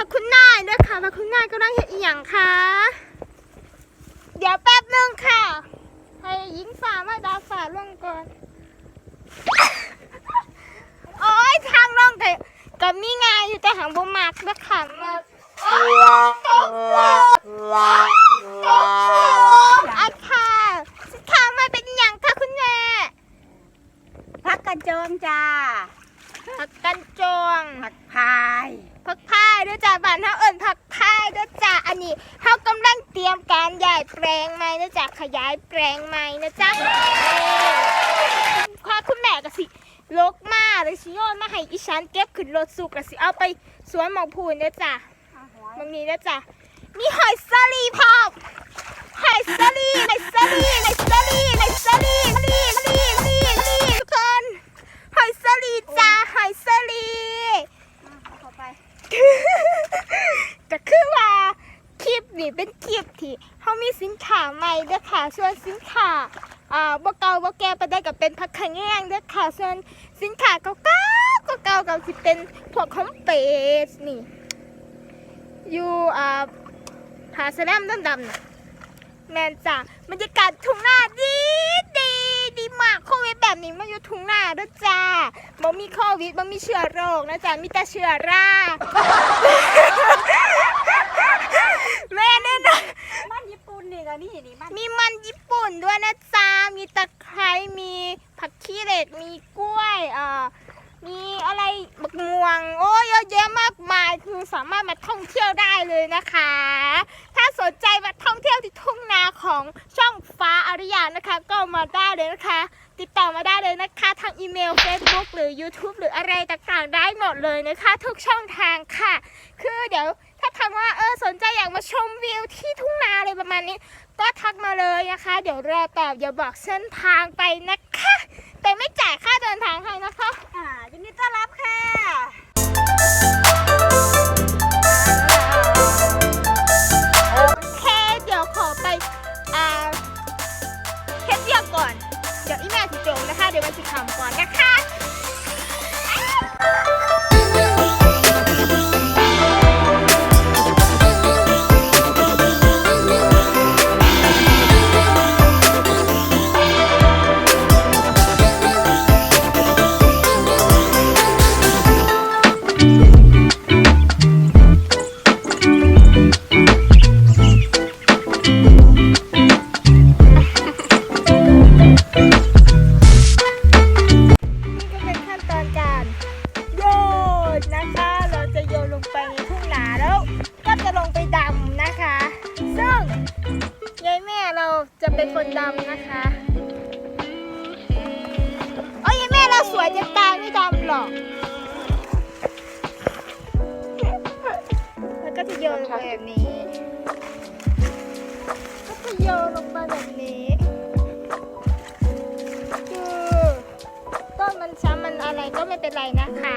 พักคุณนายด้วยค่ะพักคุณนายกำลังเห็นอีหยังคะเดี๋ยวแป๊บนึงค่ะ ให้ยิงฝ่ามาดาฝ่าลงก่อน โอ้ยทางลงกับกับนี่ไงอยู่แต่หางบมักนะค่ะมาโอ๊ยตกลงตกลงอะค่ะสิค่ะมาเป็นอหย่างค่ะคุณแม่พักกันจองจ้าผักกันจองผักพา งใหม่นะจ๊ะขยายแปลงใหม่นะจ๊ะข้าคุณแม่ก็สิลกมาเลยสิโยนมาให้อีฉันเก็บขึ้นรถสุกก็สิเอาไปสวนหมองพูนนะจ๊ะบางนี้นะจ๊ะมีหอยสลีพร้อมหอยสลีหอยสลีหอยสลีหอยสลีสลีสลีสลีสลีทุกคนหอยสลีจ้าหอยสลี เข้าไป ก็คือว่าคลิปนี้ เป็นคลิปที่เขามีสินค้าใหม่เด้อค่ะ ส่วนสินค้าอ่าบ่เก่าบ่แก่ไปได้กับเป็นผักขะแยงเด้อค่ะ ส่วนสินค้าเก่าๆก็เก่าๆก็สิเป็นพวกของเป็ดนี่ อยู่อ่าผาสะแลมดำๆน่ะแมนจ้ะบรรยากาศทุ่งนาดีดีดีมากโควิดแบบนี้มาอยู่ทุ่งนาด้อจ้าบ่มีโควิดบ่มีเชื้อโรคนะจ๊ะมีแต่เชื้อรา แม่เนี่ยนะ มันญี่ปุ่น นี่มันมีมันญี่ปุ่นด้วยนะจ๊ะมีตะไคร้มีผักขี้เหล็กมีกล้วยเอ่อมีอะไรบักม่วง โอ้เยอะแยะมากมายคือสามารถมาท่องเที่ยวได้เลยนะคะ ถ้าสนใจมาท่องเที่ยวที่ทุ่งนาของช่องฟ้าอริยานะคะ ก็มาได้เลยนะคะ ติดต่อมาได้เลยนะคะทางอีเมล Facebook หรือ YouTube หรืออะไรต่างๆได้หมดเลยนะคะ ทุกช่องทางค่ะ คือเดี๋ยว นใจอยากมาชมวิวที่ทุ่งนาอะไรประมาณนี้ ก็ทักมาเลยนะคะ เดี๋ยวรอตอบอย่าบอกเส้นทางไปนะคะ แต่ไม่จ่ายค่าเดินทางให้นะคะ อ่ายินดีต้อนรับค่ะโอเคเดี๋ยวขอไปอ่าเฮ็ดเรียกก่อน เดี๋ยวอีแม่สิจงนะคะ เดี๋ยวมันสิคำก่อนนะคะ จะเป็นคนดำนะคะโอ้ยยายแม่เราสวยจะตายไม่ดำหรอก แล้วก็จะโยนลงไปแบบนี้ ก็จะโยนลงไปแบบนี้คือต้นมันช้ำมันอะไรก็ไม่เป็นไรนะคะ